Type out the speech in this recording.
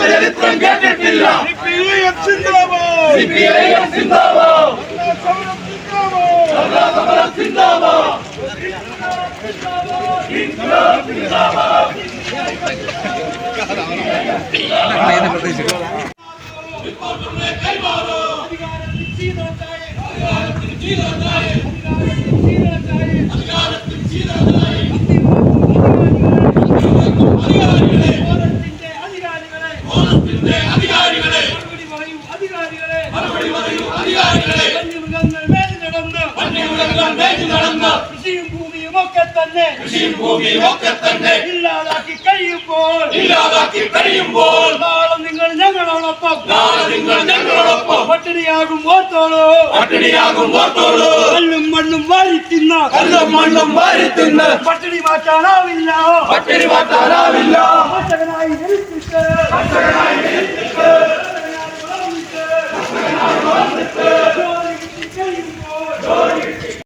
ചരിത്രം കേട്ടിട്ടില്ല പ്രദേശം ഇല്ലാതാക്കി കഴിയുമ്പോൾ ഇല്ലാതാക്കി കഴിയുമ്പോൾ നാളെ നിങ്ങൾ ഞങ്ങളോടൊപ്പം பட்டினியாகும் ஓர்த்தோடு பட்டினியாகும் ஓர்த்தோடு கல்லும் மண்ணும் வாரி தின்னா. கல்லும் மண்ணும் வாரி தின்ன. பட்டினி மாட்டானாவில்ல பட்டினி மாட்டானாவில்ல பட்டகனாய் நெருப்பிட்டு பட்டகனாய் நெருப்பிட்டு